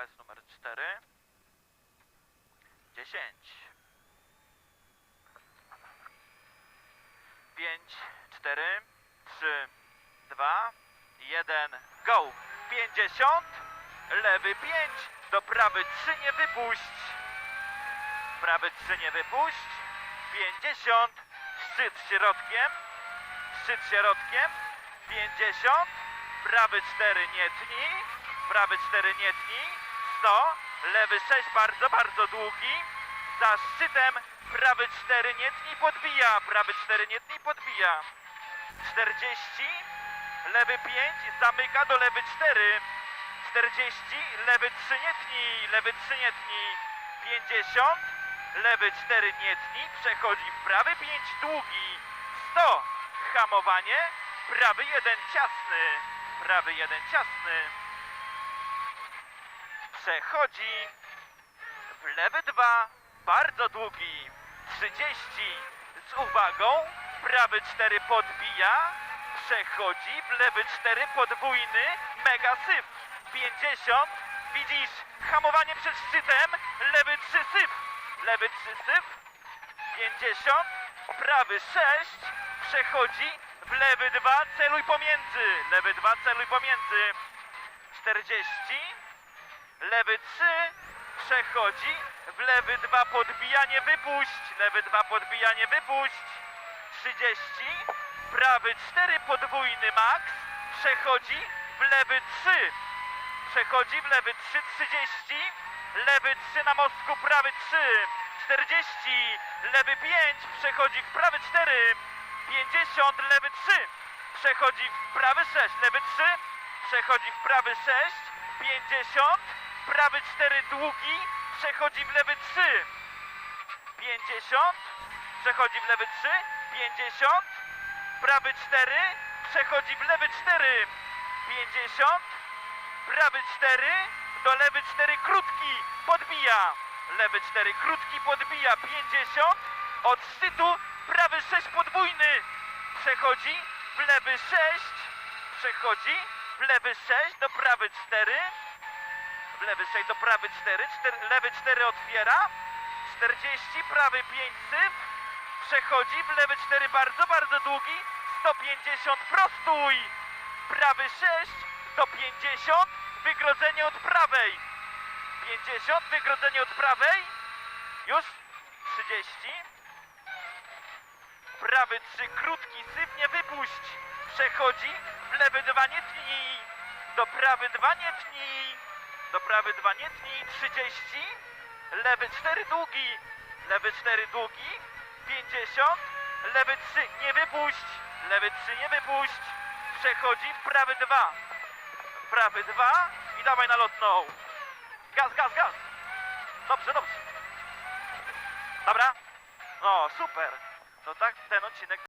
VHS numer 4. 10. 5, 4, 3, 2, 1, go! 50, lewy 5, do prawy 3 nie wypuść. Prawy 3 nie wypuść. 50, szczyt środkiem, szczyt środkiem. 50, prawy 4 nie tnij, prawy 4 nie tnij. 100, lewy 6 bardzo, bardzo długi. Za szczytem prawy 4 nie tnij, podbija, prawy 4 nie tnij, podbija. 40, lewy 5, zamyka do lewy 4. 40, lewy 3 nie tnij, lewy 3 nie tnij. 50, lewy 4 nie tnij, przechodzi w prawy 5 długi. 100, hamowanie, prawy 1 ciasny, prawy 1 ciasny. Przechodzi w lewy 2, bardzo długi. 30, z uwagą, prawy 4 podbija, przechodzi w lewy 4 podwójny, mega syf. 50, widzisz, hamowanie przed szczytem, lewy 3 syf, lewy 3 syf. 50, prawy 6, przechodzi w lewy 2, celuj pomiędzy, lewy 2, celuj pomiędzy. 40, lewy 3, przechodzi, w lewy 2 podbijanie, wypuść, lewy 2 podbijanie, wypuść, 30, prawy 4 podwójny max, przechodzi, w lewy 3, przechodzi, w lewy 3, 30, lewy 3 na mostku, prawy 3, 40, lewy 5, przechodzi w prawy 4, 50, lewy 3, przechodzi w prawy 6, lewy 3, przechodzi w prawy 6, 50, prawy 4 długi, przechodzi w lewy 3, 50, przechodzi w lewy 3, 50, prawy 4, przechodzi w lewy 4, 50, prawy 4, do lewy 4 krótki, podbija, lewy 4 krótki, podbija, 50, od szczytu, prawy 6 podwójny, przechodzi w lewy 6, przechodzi w lewy 6, do prawy 4, w lewy 6 do prawy 4, 4 lewy 4 otwiera, 40, prawy 5 syf, przechodzi w lewy 4 bardzo, bardzo długi, 150 prostuj, prawy 6 do 50, wygrodzenie od prawej, 50, wygrodzenie od prawej, już 30, prawy 3 krótki syf, nie wypuść, przechodzi, w lewy 2 nie tnij, do prawy 2 nie tnij, do prawy 2 nie tnij, 30, lewy 4 długi, lewy 4 długi, 50, lewy 3 nie wypuść, lewy 3 nie wypuść, przechodzi w prawy 2, prawy 2 i dawaj na lotną. Gaz, gaz, gaz. Dobrze, dobrze. Dobra? No, super. No tak ten odcinek